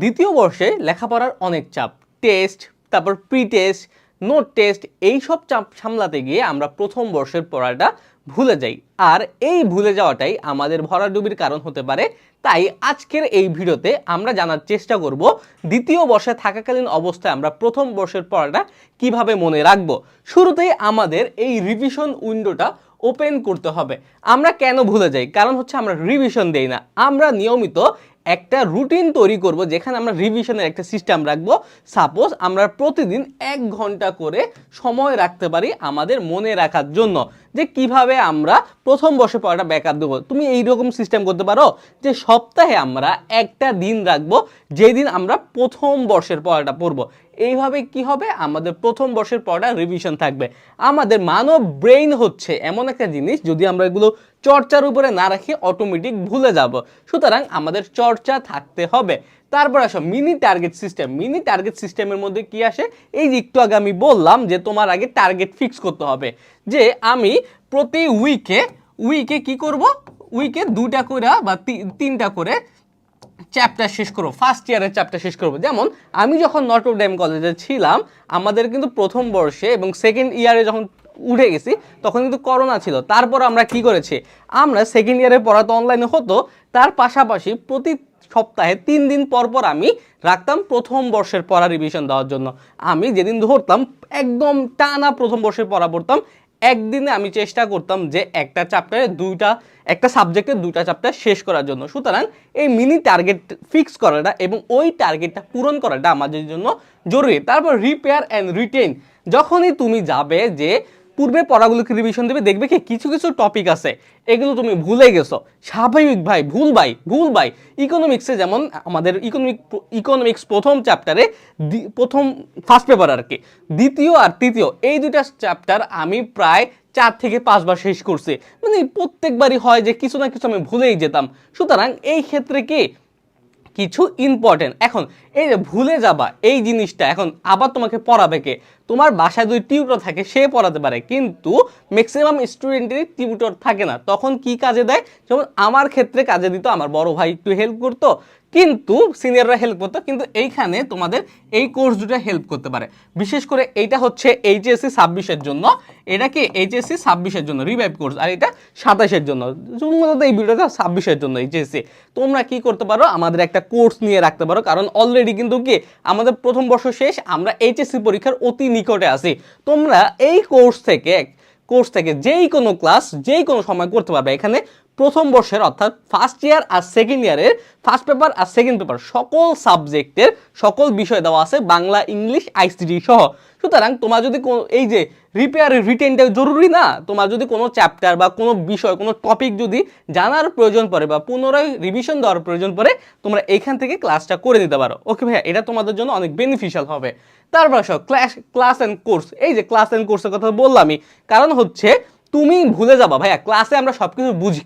দ্বিতীয় বর্ষে লেখাপড়ার অনেক চাপ। টেস্ট, তারপর প্রি টেস্ট নোট টেস্ট এইসব চাপ সামলাতে গিয়ে আমরা প্রথম বর্ষের পড়াটা ভুলে যাই। আর এই ভুলে যাওয়াটাই আমাদের ভরাডুবির কারণ হতে পারে। তাই আজকের এই ভিডিওতে আমরা জানার চেষ্টা করব, দ্বিতীয় বর্ষে থাকাকালীন অবস্থায় আমরা প্রথম বর্ষের পড়াটা কীভাবে মনে রাখব? শুরুতেই আমাদের এই রিভিশন উইন্ডোটা ওপেন করতে হবে। আমরা কেন ভুলে যাই? কারণ হচ্ছে আমরা রিভিশন দেই না। আমরা নিয়মিত একটা রুটিন তৈরি করব, যেখানে আমরা রিভিশনের একটা সিস্টেম রাখব। সাপোজ আমরা প্রতিদিন এক ঘণ্টা করে সময় রাখতে পারি আমাদের মনে রাখার জন্য। যে কীভাবে আমরা প্রথম বর্ষে পড়াটা ব্যাকআপ দেবো। তুমি এইরকম সিস্টেম করতে পারো যে সপ্তাহে আমরা একটা দিন রাখব, যেদিন আমরা প্রথম বর্ষের পড়াটা পড়ব। এইভাবে কি হবে? আমাদের প্রথম বর্ষের পড়া রিভিশন থাকবে। আমাদের মানব ব্রেইন হচ্ছে এমন একটা জিনিস, যদি আমরা এগুলো চর্চার উপরে না রাখি অটোমেটিক ভুলে যাব। সুতরাং আমাদের চর্চা থাকতে হবে। তারপর আসো mini target system mini target সিস্টেমের মধ্যে কি আসে? এই যে একটু আগে আমি বললাম যে তোমার আগে টার্গেট ফিক্স করতে হবে। যে আমি প্রতি উইকে উইকে কি করব? উইকে দুটা করে বা তিনটা করে চ্যাপ্টার শেষ করব ফার্স্ট ইয়ারের চ্যাপ্টার শেষ করব। যেমন, আমি যখন নটরডেম কলেজে ছিলাম, আমাদের কিন্তু প্রথম বর্ষে এবং সেকেন্ড ইয়ারে যখন উঠে গেছি, তখন কিন্তু করোনা ছিল। তারপর আমরা কি করেছি? আমরা সেকেন্ড ইয়ারে পড়া তো অনলাইনে হতো, তার পাশাপাশি প্রতি সপ্তাহে তিন দিন পর পর আমি রাখতাম প্রথম বর্ষের পড়া রিভিশন দেওয়ার জন্য। আমি যেদিন ধরতাম, একদম টানা প্রথম বর্ষের পড়া পড়তাম, একদিনে আমি চেষ্টা করতাম যে একটা চ্যাপ্টারে দুইটা, একটা সাবজেক্টে দুইটা চ্যাপ্টার শেষ করার জন্য। সুতরাং এই মিনি টার্গেট ফিক্স করাটা এবং ওই টার্গেটটা পূরণ করাটা আমাদের জন্য জরুরি। তারপর রিপেয়ার অ্যান্ড রিটেন যখনই তুমি যাবে যে পূর্বে পড়াগুলোকে রিভিশন দেবে, দেখবে কি কিছু কিছু টপিক আছে, এগুলো তুমি ভুলে গেছো। স্বাভাবিক ভাই, ভুল ভাই ভুল ভাই। ইকোনমিক্সে যেমন আমাদের ইকোনমিক ইকোনমিক্স প্রথম চ্যাপ্টারে প্রথম ফার্স্ট পেপার আর কি, দ্বিতীয় আর তৃতীয়, এই দুইটা চ্যাপ্টার আমি প্রায় চার থেকে পাঁচবার শেষ করছি। মানে প্রত্যেকবারই হয় যে কিছু না কিছু আমি ভুলেই যেতাম। সুতরাং এই ক্ষেত্রে কি কিছু ইম্পর্টেন্ট এখন, এই যে ভুলে যাবা, এই জিনিসটা এখন আবার তোমাকে পড়াবে কে? তোমার বাসায় যদি টিউটর থাকে, সে পড়াতে পারে। কিন্তু ম্যাক্সিমাম স্টুডেন্টের টিউটর থাকে না। তখন কি কাজে দেয়? যেমন আমার ক্ষেত্রে কাজে দিত, আমার বড় ভাই একটু হেল্প করতো। কিন্তু সিনিয়ররা হেল্প করতো, কিন্তু এইখানে তোমাদের এই কোর্স দুটো হেল্প করতে পারে। বিশেষ করে এইটা হচ্ছে এইচএসসি ছাব্বিশের জন্য। এটা কি এইচএসসি ছাব্বিশের জন্য রিভাইভ কোর্স আর এটা সাতাশের জন্য। মূলত এই ভিডিওটা ছাব্বিশের জন্য এইচএসসি তোমরা কি করতে পারো, আমাদের একটা কোর্স নিয়ে রাখতে পারো, কারণ অলরেডি কিন্তু কি আমাদের প্রথম বর্ষ শেষ, আমরা এইচএসসি পরীক্ষার অতি নিকটে আছি। তোমরা এই কোর্স থেকে কোর্স থেকে যেই কোনো ক্লাস যেই কোনো সময় করতে পারবে। এখানে প্রথম বর্ষের অর্থাৎ ফার্স্ট ইয়ার আর সেকেন্ড ইয়ারের ফার্স্ট পেপার আর সেকেন্ড পেপার সকল সাবজেক্টের সকল বিষয় দেওয়া আছে বাংলা, ইংলিশ আইসিটি সহ। সুতরাং তোমার যদি এই যে রিপেয়ারের রিটেনটা জরুরি না, তোমার যদি কোনো চ্যাপ্টার বা কোনো বিষয়, কোনো টপিক যদি জানার প্রয়োজন পড়ে বা পুনরায় রিভিশন দেওয়ার প্রয়োজন পড়ে, তোমরা এখান থেকে ক্লাসটা করে নিতে পারো। ওকে ভাইয়া, এটা তোমাদের জন্য অনেক বেনিফিশিয়াল হবে। তারপর আসো ক্লাস ক্লাস অ্যান্ড কোর্স এই যে ক্লাস অ্যান্ড কোর্সের কথা বললামই, কারণ হচ্ছে তুমি ভুলে যাবা, ভাইয়া। ক্লাসে আমরা সব কিছু বুঝি।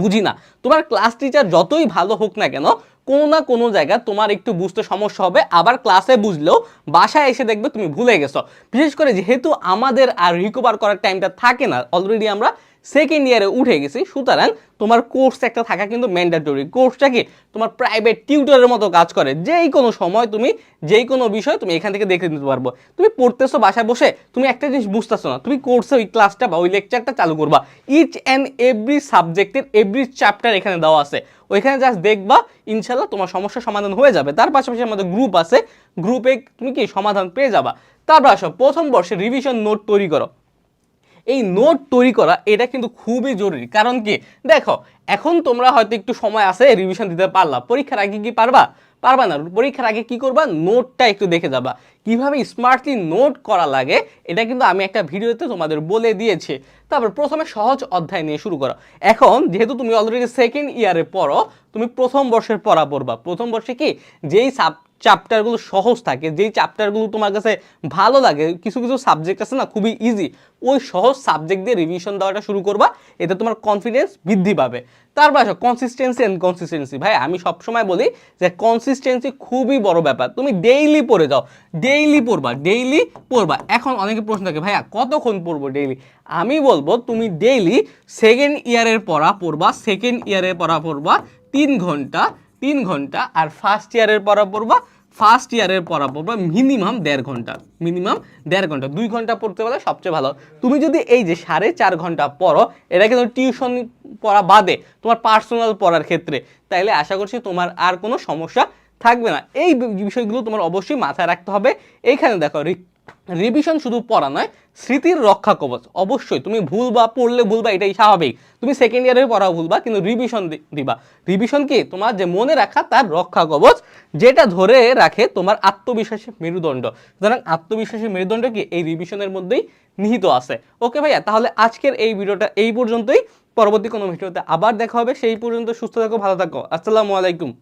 বুঝি না তোমার ক্লাস টিচার যতই ভালো হোক না কেন, কোনো না কোনো জায়গা তোমার একটু বুঝতে সমস্যা হবে। আবার ক্লাসে বুঝলেও বাসায় এসে দেখবে তুমি ভুলে গেছো। বিশেষ করে যেহেতু আমাদের আর রিকভার করার টাইমটা থাকে না অলরেডি আমরা সেকেন্ড ইয়ারে উঠে গেছি, সুতরাং তোমার কোর্স একটা থাকা কিন্তু ম্যান্ডেটরি কোর্সটা কি? তোমার প্রাইভেট টিউটরের মতো কাজ করে। যেই কোনো সময় তুমি, যেই কোনো বিষয় তুমি এখান থেকে দেখে নিতে পারব। তুমি পড়তেছো বাসায় বসে, তুমি একটা জিনিস বুঝতেছো না। তুমি কোর্সে ওই ক্লাসটা বা ওই লেকচারটা চালু করবা। ইচ অ্যান্ড এভরি সাবজেক্টের এভরি চ্যাপ্টার এখানে দেওয়া আছে। ওইখানে জাস্ট দেখবা ইনশাল্লাহ তোমার সমস্যার সমাধান হয়ে যাবে। তার পাশাপাশি আমাদের গ্রুপ আছে। গ্রুপে তুমি কি সমাধান পেয়ে যাবা? তারপর আসো, প্রথম বর্ষে রিভিশন নোট তৈরি করো। এই নোট তৈরি করা, এটা কিন্তু খুবই জরুরি। কারণ কি? দেখো, এখন তোমরা হয়তো একটু সময় আছে রিভিশন দিতে পারলা। পরীক্ষার আগে কি পারবা? পারবা না। পরীক্ষার আগে কি করবা? নোটটা একটু দেখে যাবা। কীভাবে স্মার্টলি নোট করা লাগে, এটা কিন্তু আমি একটা ভিডিওতে তোমাদের বলে দিয়েছি। তারপর প্রথমে সহজ অধ্যায় নিয়ে শুরু করো। এখন যেহেতু তুমি অলরেডি সেকেন্ড ইয়ারে পড়ো, তুমি প্রথম বর্ষের পড়া পড়বা। প্রথম বর্ষে কি? যেই সাব চ্যাপ্টারগুলো সহজ থাকে, যেই চ্যাপ্টারগুলো তোমার কাছে ভালো লাগে, কিছু কিছু সাবজেক্ট আছে না, খুবই ইজি ওই সহজ সাবজেক্ট দিয়ে রিভিশন দেওয়াটা শুরু করবা। এতে তোমার কনফিডেন্স বৃদ্ধি পাবে। তারপর আসো কনসিস্টেন্সি অ্যান্ড কনসিস্টেন্সি ভাই, আমি সবসময় বলি যে কনসিস্টেন্সি খুবই বড় ব্যাপার। তুমি ডেইলি পড়ে যাও। ডেইলি পড়বা ডেইলি পড়বা। এখন অনেকে প্রশ্ন থাকে, ভাইয়া, কতক্ষণ পড়ব ডেইলি আমি বলব, তুমি ডেইলি সেকেন্ড ইয়ারের পড়া পড়বা সেকেন্ড ইয়ারের পড়া পড়বা তিন ঘণ্টা তিন ঘণ্টা আর ফার্স্ট ইয়ারের পড়া পড়বা ফার্স্ট ইয়ারের পড়া পড়বা মিনিমাম দেড় ঘণ্টা মিনিমাম দেড় ঘণ্টা। দুই ঘণ্টা পড়তে পারলে সবচেয়ে ভালো। তুমি যদি এই যে সাড়ে চার ঘণ্টা পড়ো, এটা কিন্তু টিউশন পড়া বাদে তোমার পার্সোনাল পড়ার ক্ষেত্রে। তাইলে আশা করছি তোমার আর কোনো সমস্যা থাকবে না। এই বিষয়গুলো তোমার অবশ্যই মাথায় রাখতে হবে। এইখানে দেখো রিভিশন শুধু পড়া নয়, স্মৃতির রক্ষা কবচ। অবশ্যই, তুমি ভুল বা পড়লে ভুল বা এটাই স্বাভাবিক। তুমি সেকেন্ড ইয়ারের পড়া ভুলবা, কিন্তু রিভিশন দিবা। রিভিশন কি? তোমার যে মনে রাখা, তার রক্ষা কবচ, যেটা ধরে রাখে তোমার আত্মবিশ্বাসী মেরুদণ্ড। সুতরাং আত্মবিশ্বাসী মেরুদণ্ড কি? এই রিভিশনের মধ্যেই নিহিত আছে। ওকে ভাইয়া, তাহলে আজকের এই ভিডিওটা এই পর্যন্তই। পরবর্তী কোনো ভিডিওতে আবার দেখা হবে। সেই পর্যন্ত সুস্থ থাকো, ভালো থাকো। আসসালামু আলাইকুম।